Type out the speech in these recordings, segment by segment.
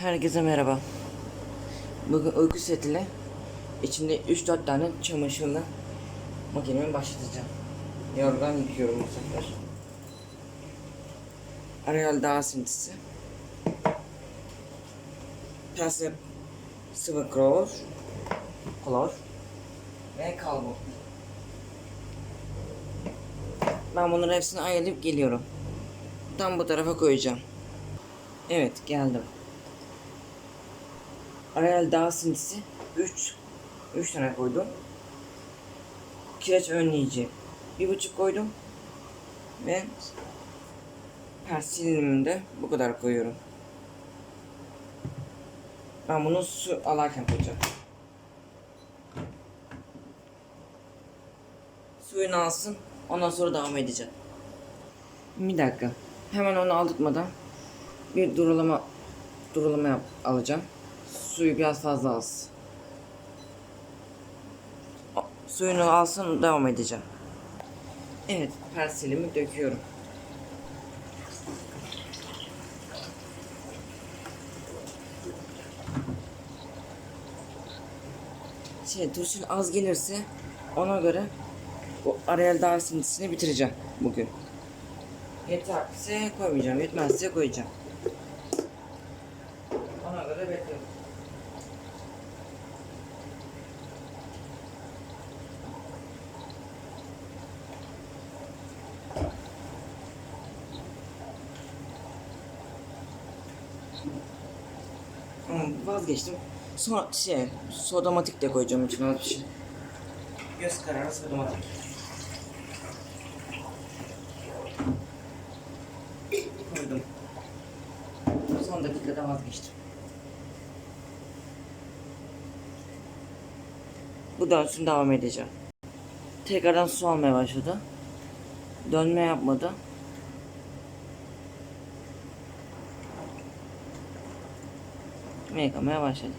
Herkese merhaba. Bugün uyku setiyle içinde 3-4 tane çamaşırla makinemi başlatacağım. Yorgan yıkıyorum bu sefer. Ariel dağ sintisi. Pense sıvı klor. Klor. Ve kalbo. Ben bunların hepsini ayırıp geliyorum. Tam bu tarafa koyacağım. Evet geldim. Ariel dağ sintisi 3 3 tane koydum. Kireç önleyici bir buçuk koydum. Ve persilinimi bu kadar koyuyorum. Ben bunu su alarken koyacağım. Suyunu alsın. Ondan sonra devam edeceğim. Bir dakika. Hemen onu aldırtmadan bir durulama durulama yap, alacağım. Suyu biraz fazla alsın. Suyunu alsın devam edeceğim. Evet, persilimi döküyorum. Şey, turşun az gelirse ona göre bu Ariel dağ sintisini bitireceğim bugün. Yeterse koymayacağım, yetmezse koyacağım. Ona göre bekliyorum. Hmm, vazgeçtim. Sonra şey, sodomatik de koyacağım içine az bir şey. Göz kararı sodomatik. Koydum. Son dakikada vazgeçtim. Bu dönsün devam edeceğim. Tekrardan su almaya başladı. Dönme yapmadı. Ve yıkamaya başladı.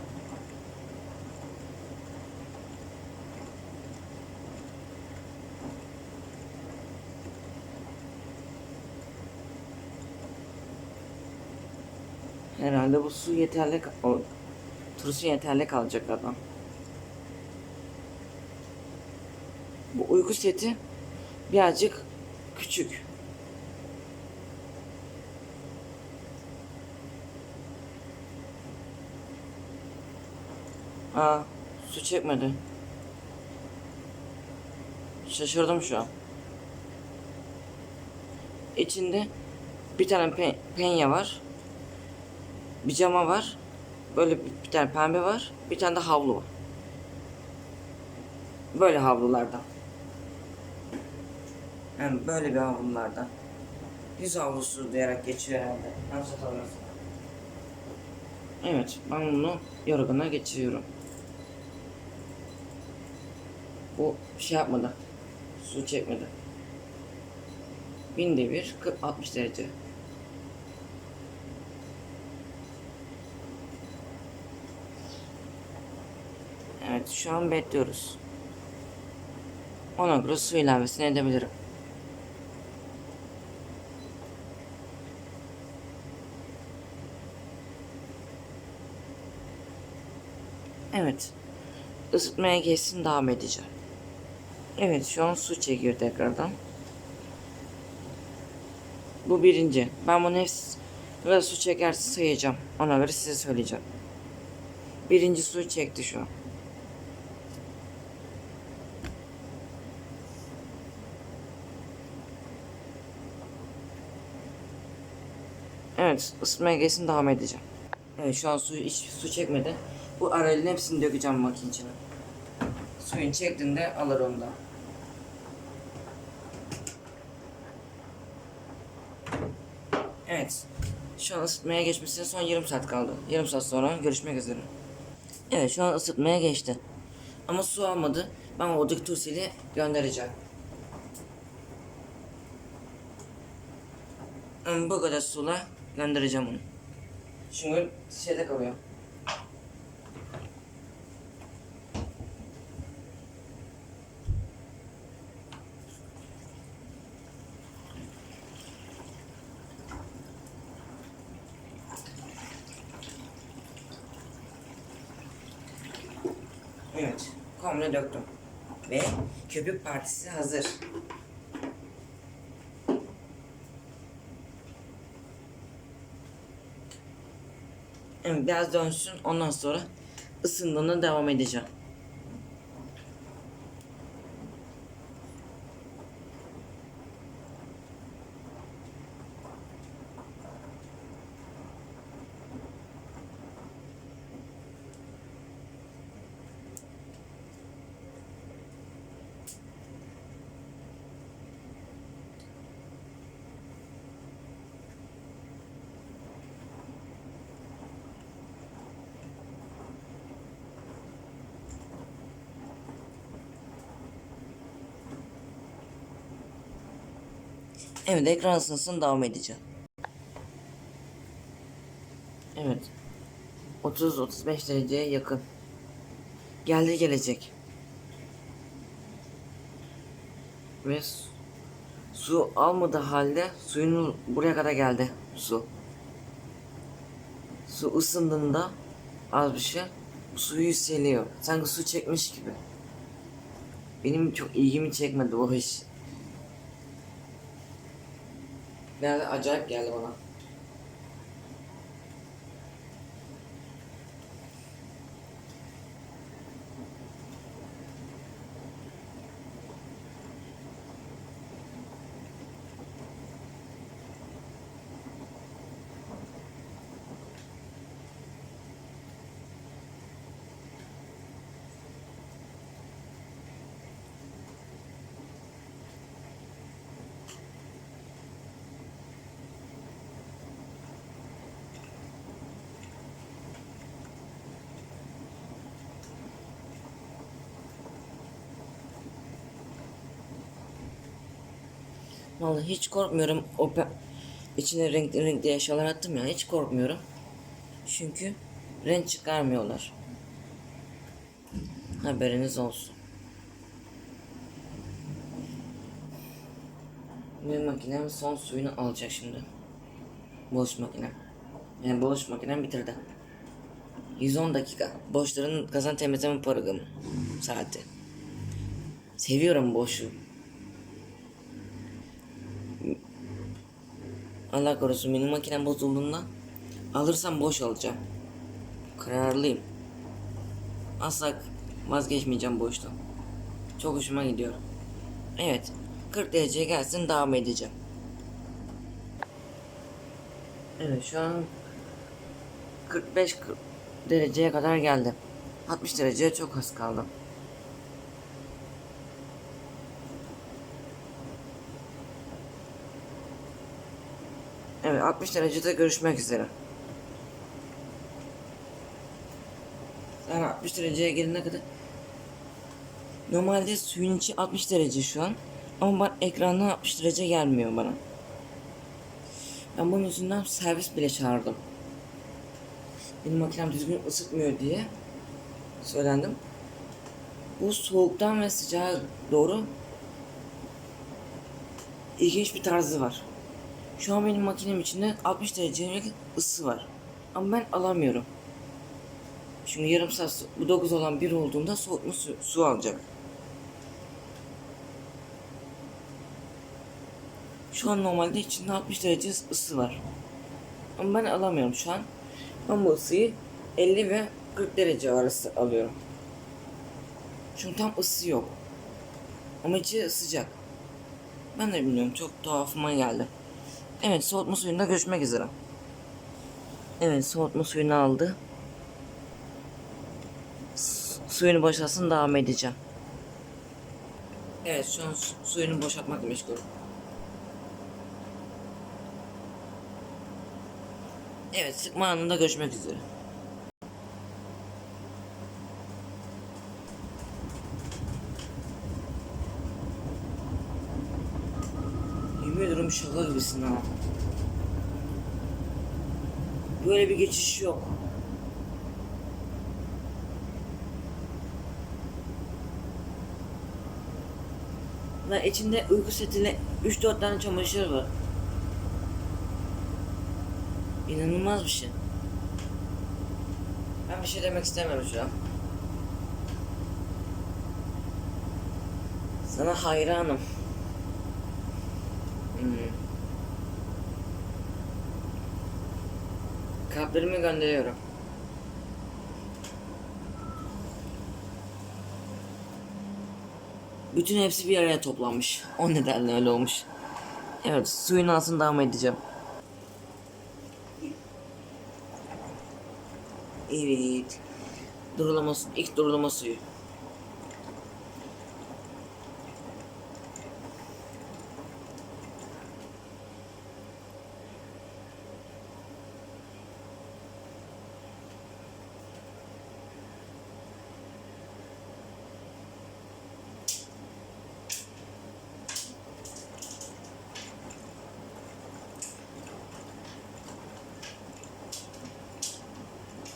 Herhalde bu su yeterli, o turşu yeterli kalacak adam. Bu uyku seti birazcık küçük. Aa, su çekmedi. Şaşırdım şu an. İçinde bir tane pe- penye var. Bir cama var. Böyle bir, bir tane pembe var. Bir tane de havlu var. Böyle havlulardan. Yani böyle bir havlulardan. Yüz havlusu diyerek geçiyor herhalde. Hatırlamıyorsam. Evet, ben bunu yorgana geçiriyorum. Bu şey yapmadı. Su çekmedi. Binde bir, 40 60 derece. Evet, şu an bekliyoruz. Ona göre su ilavesini edebilirim. Evet. Isıtmaya geçsin devam edeceğim. Evet şu an su çekiyor tekrardan. Bu birinci. Ben bunu hepsine su çekerse sayacağım. Ona göre size söyleyeceğim. Birinci su çekti şu an. Evet ısıtmaya geçsin devam edeceğim. Evet şu an suyu hiç su çekmedi. Bu aralığın hepsini dökeceğim makine içine. Suyun çektiğinde alır onu da. Evet. Şu an ısıtmaya geçmesine son yarım saat kaldı. Yarım saat sonra görüşmek üzere. Evet şu an ısıtmaya geçti. Ama su almadı. Ben oradaki tursili göndereceğim. Bu kadar suyla göndereceğim onu. Çünkü şeyde kalıyor. Evet, komple döktüm. Ve köpük partisi hazır. Evet, biraz dönsün. Ondan sonra ısındığında devam edeceğim. Evet, ekran ısınsın devam edeceğim. Evet. 30-35 dereceye yakın. Geldi gelecek. Ve su, almadı halde suyunu buraya kadar geldi su. Su ısındığında az bir şey suyu yükseliyor. Sanki su çekmiş gibi. Benim çok ilgimi çekmedi o iş. Biraz acayip geldi bana. Vallahi hiç korkmuyorum. O pe- içine renkli renkli eşyalar attım ya hiç korkmuyorum. Çünkü renk çıkarmıyorlar. Haberiniz olsun. Benim makinem son suyunu alacak şimdi. Boş makinem. Yani boş makinem bitirdi. 110 dakika. Boşların kazan temizleme programı. Saati. Seviyorum boşu. Allah korusun benim makinem bozulduğunda alırsam boş alacağım. Kararlıyım. Asla vazgeçmeyeceğim boştan. Çok hoşuma gidiyor. Evet. 40 dereceye gelsin devam edeceğim. Evet şu an 45 40 dereceye kadar geldim. 60 dereceye çok az kaldım. 60 derecede görüşmek üzere. Yani 60 dereceye gelene kadar Normalde suyun içi 60 derece şu an. Ama ben ekrandan 60 derece gelmiyor bana. Ben bunun yüzünden servis bile çağırdım. Benim makinem düzgün ısıtmıyor diye söylendim. Bu soğuktan ve sıcağa doğru ilginç bir tarzı var. Şu an benim makinem içinde 60 derecelik ısı var. Ama ben alamıyorum. Çünkü yarım saat bu 9 olan bir olduğunda soğutma su, su alacak. Şu an normalde içinde 60 derece ısı var. Ama ben alamıyorum şu an. Ben bu ısıyı 50 ve 40 derece arası alıyorum. Çünkü tam ısı yok. Ama içi sıcak. Ben de bilmiyorum çok tuhafıma geldi. Evet soğutma suyunda görüşmek üzere. Evet soğutma suyunu aldı. Su- Suyunu boşalsın devam edeceğim. Evet şu an su- suyunu boşaltmakla meşgul. Evet sıkma anında görüşmek üzere. Şaka gibisin ha. Böyle bir geçiş yok. Lan içinde uyku setine 3-4 tane çamaşır var. İnanılmaz bir şey. Ben bir şey demek istemiyorum şu an. Sana hayranım. Hmm. Kalplerimi gönderiyorum. Bütün hepsi bir araya toplanmış. O nedenle öyle olmuş. Evet, suyun altına devam edeceğim. Evet. Durulama, ilk durulama suyu.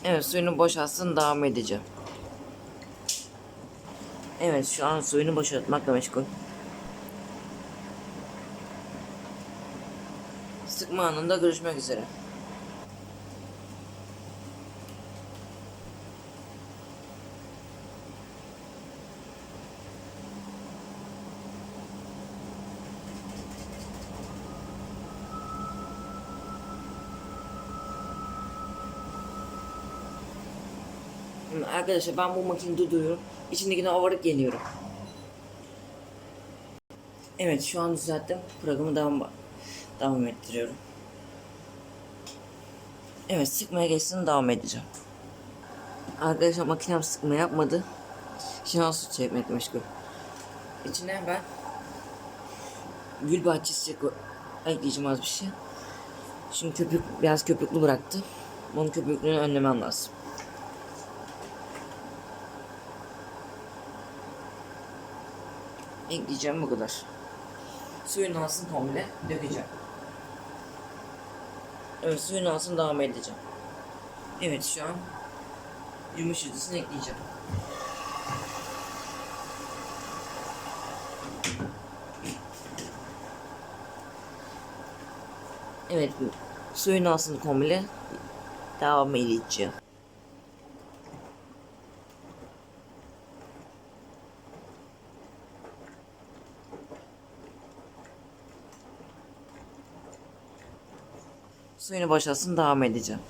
Evet suyunu boşaltsın devam edeceğim. Evet şu an suyunu boşaltmakla meşgul. Sıkma anında görüşmek üzere. Arkadaşlar ben bu makineyi durduruyorum. İçindekine ovarıp geliyorum. Evet şu an düzelttim. Programı devam, devam ettiriyorum. Evet sıkmaya geçsin devam edeceğim. Arkadaşlar makinem sıkma yapmadı. An su çekmekle meşgul. İçine ben gül bahçesi ekleyeceğim az bir şey. Şimdi köpük biraz köpüklü bıraktı. Bunun köpüklüğünü önlemem lazım. Ekleyeceğim bu kadar. Suyun altını komple dökeceğim. Evet suyun altını devam edeceğim. Evet şu an yumuşatıcısını ekleyeceğim. Evet suyun altını komple devam edeceğim. Suyunu boşaltsın devam edeceğim.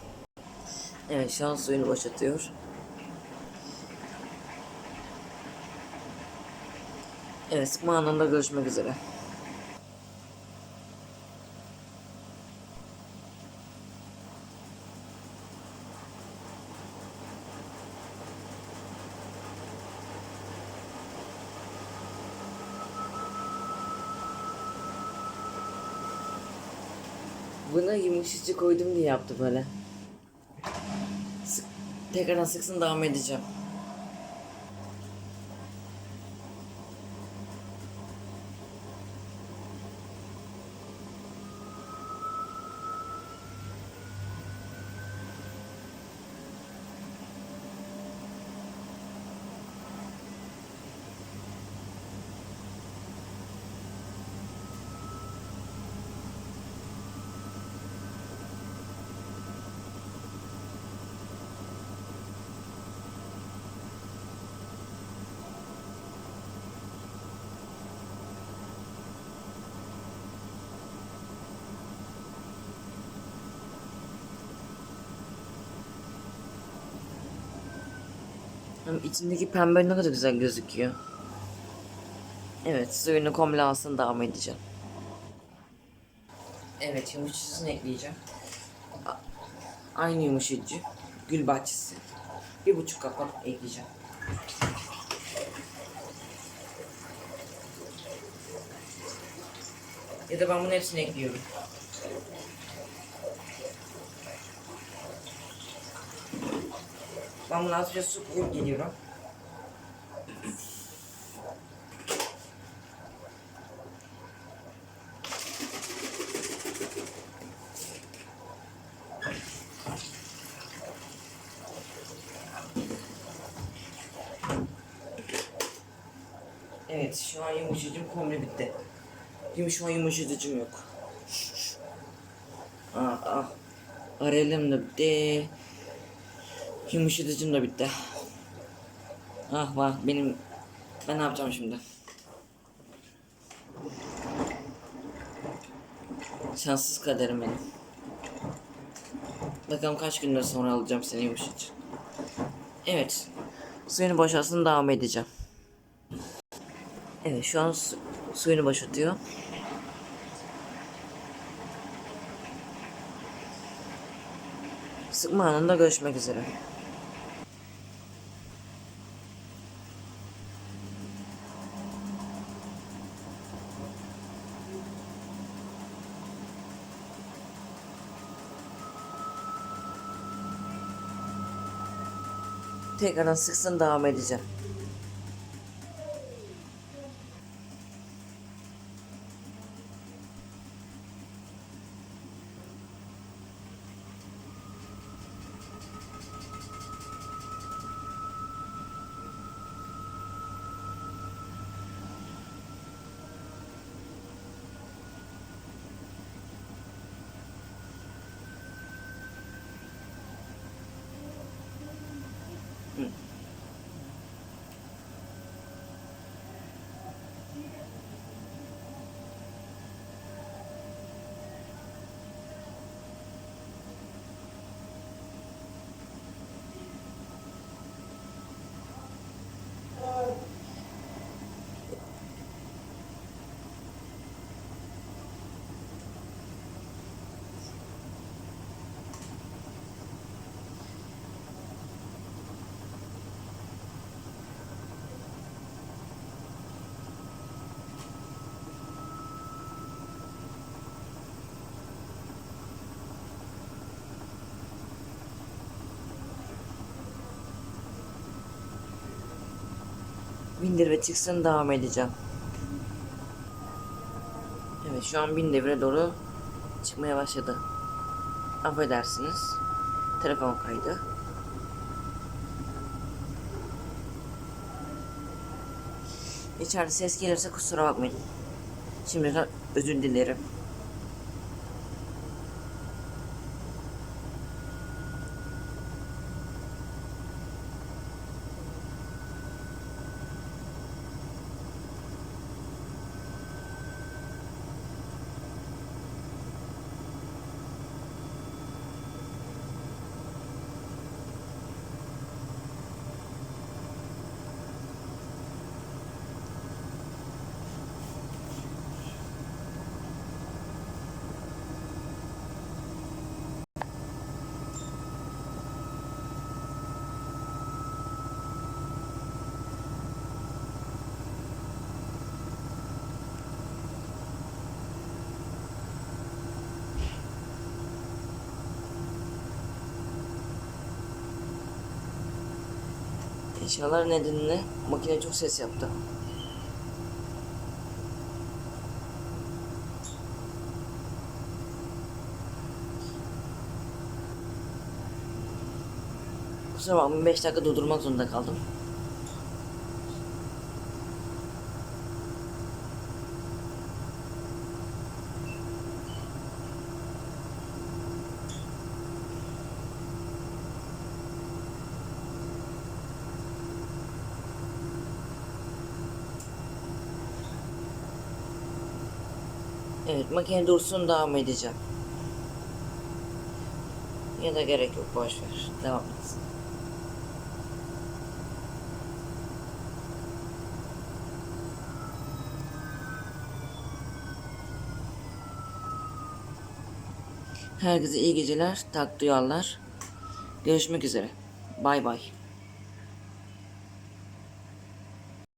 Evet şu an suyunu boşaltıyor. Evet sıkma anında görüşmek üzere. Yumuşatıcı koydum diye yaptı böyle. Sık, tekrardan sıksın devam edeceğim. Hem içindeki pembe ne kadar güzel gözüküyor. Evet suyunu komple alsın devam edeceğim. Evet yumuşatıcısını ekleyeceğim. Aynı yumuşatıcı. Gül bahçesi. Bir buçuk kapak ekleyeceğim. Ya da ben bunun hepsini ekliyorum. Ben bunu azıcık su koyup geliyorum. Evet şu an yumuşacığım komple bitti. Yum şu an yumuşatıcım yok. Ah ah. Arelem de bitti. Yumuşatıcım da bitti. Ah vah benim ben ne yapacağım şimdi? Şanssız kaderim benim. Bakalım kaç günden sonra alacağım seni yumuşatıcı. Evet. Suyunu boşalsın devam edeceğim. Evet şu an su, suyunu boşaltıyor. Sıkma anında görüşmek üzere. Tekrardan sıksın devam edeceğim. Bindir ve çıksın devam edeceğim. Evet şu an bin devre doğru çıkmaya başladı. Affedersiniz. Telefon kaydı. İçeride ses gelirse kusura bakmayın. Şimdiden özür dilerim. Eşyalar nedeniyle makine çok ses yaptı. Kusura bakmayın 5 dakika durdurmak zorunda kaldım. Evet makine dursun devam edeceğim. Ya da gerek yok boş ver. Devam etsin. Herkese iyi geceler, tak duyarlar. Görüşmek üzere. Bay bay.